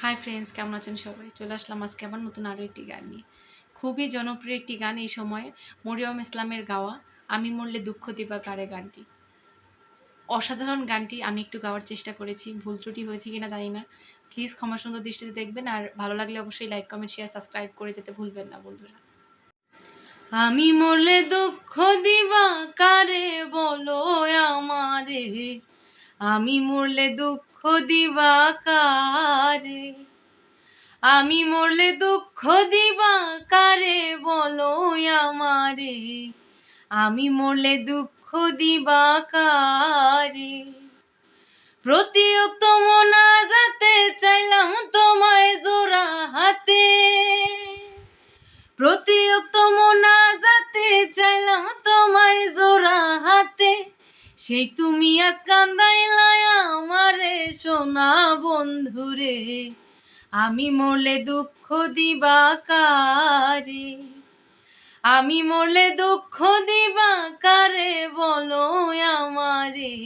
Hi friends, কেমন আছেন সবাই? চলে আসলাম আজকে আবার নতুন আরও একটি গান নিয়ে। খুবই জনপ্রিয় একটি গান এই সময়ে, মরিয়ম ইসলামের গাওয়া, আমি মরলে দুঃখ দিবা কারে গানটি। অসাধারণ গানটি, আমি একটু গাওয়ার চেষ্টা করেছি, ভুল ত্রুটি হয়েছে কিনা জানি না। প্লিজ ক্ষমা সুন্দর দৃষ্টিতে দেখবেন, আর ভালো লাগলে অবশ্যই লাইক কমেন্ট শেয়ার সাবস্ক্রাইব করে যেতে ভুলবেন না বন্ধুরা। আমি মরলে দুঃখ দিবা আমি মরলে দুঃখ দিবা কারে আমি মরলে দুঃখ দিবা কারে বলো আমারে, আমি মরলে দুঃখ দিবা কারে প্রতিউক্ত মোনা যাতে চাইলাম তোমায় জোড়া হাতে প্রতিউক্ত মোনা যাতে চাইলাম তোমায় জোড়া সেই তুমি আজ কান্দাইলাই আমারে সোনা বন্ধুরে। আমি মরলে দুঃখ দিবা কারে? আমি মরলে দুঃখ দিবা কারে বলো আমারে?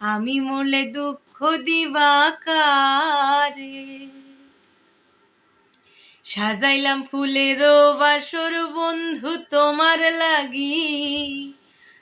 আমি মরলে দুঃখ দিবা কারে? সাজাইলাম ফুলেরও বাসর বন্ধু তোমার লাগি।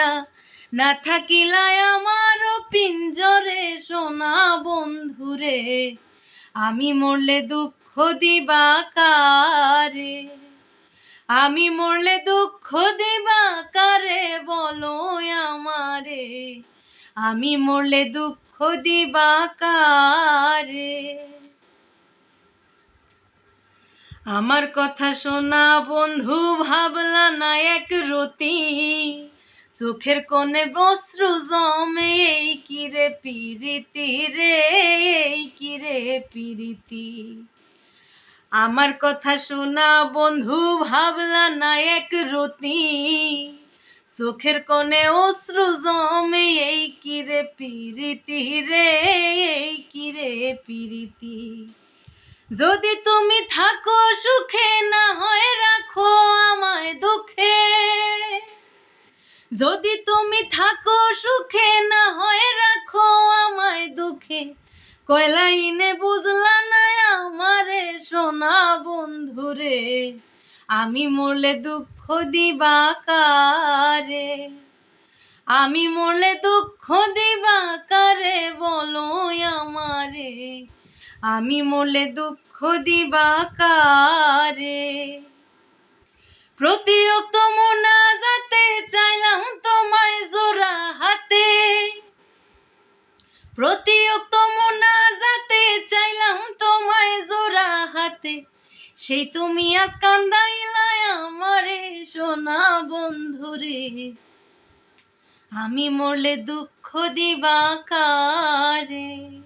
দিলা না থাকিলা আমার পিঞ্জরে সোনা বন্ধুরে। আমি মরলে দুঃখ দিবা কারে? আমি মরলে দুঃখ দিবা কারে বলো আমারে? আমি মরলে দুঃখ দিবা কারে? আমার কথা শোনা বন্ধু, ভাবলা না এক রতি। চোখের কোণে বস্ত্র জমে, এই কিরে পিরিতি রে, এই কিরে পিরিতি? আমার কথা শোনা বন্ধু, ভাবলা না এক রতি। চোখের কোণে অশ্রু জমে, এই কিরে পিরিতি রে, এই কিরে পিরিতি? যদি তুমি থাকো সুখে, না হয় রাখো আমায় দুঃখে। যদি তুমি থাকো সুখে, না হয় রাখো আমায় দুঃখে। কয়লাইনে বুঝলা না আমারে সোনা বন্ধুরে, আমি মরলে দুঃখ দিবা কারে? আমি মরলে দুঃখ দিবা কারে বলো আমারে? আমি মরলে দুঃখ দিবা কারে? প্রতিউক্ত মোনা যাতে চাইলাম তোমায় জোড়া হাতে। প্রতিউক্ত মোনা যাতে চাইলাম তোমায় জোড়া হাতে। সেই তুমি আজ কান্দাইলাই আমারে, সোনা বন্ধুরে। আমি মরলে দুঃখ দিবা কারে?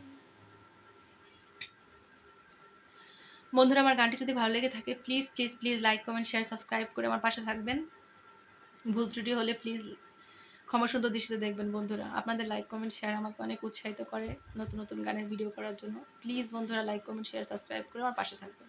বন্ধুরা, আমার গানটি যদি ভালো লেগে থাকে please please please like comment share subscribe করে আমার পাশে থাকবেন। ভুল ত্রুটি হলে প্লিজ ক্ষমা সুন্দর দৃষ্টিতে দেখবেন বন্ধুরা। আপনাদের লাইক কমেন্ট শেয়ার আমাকে অনেক উৎসাহিত করে নতুন নতুন গানের ভিডিও করার জন্য। প্লিজ বন্ধুরা লাইক কমেন্ট শেয়ার সাবস্ক্রাইব করে আমার পাশে থাকবেন।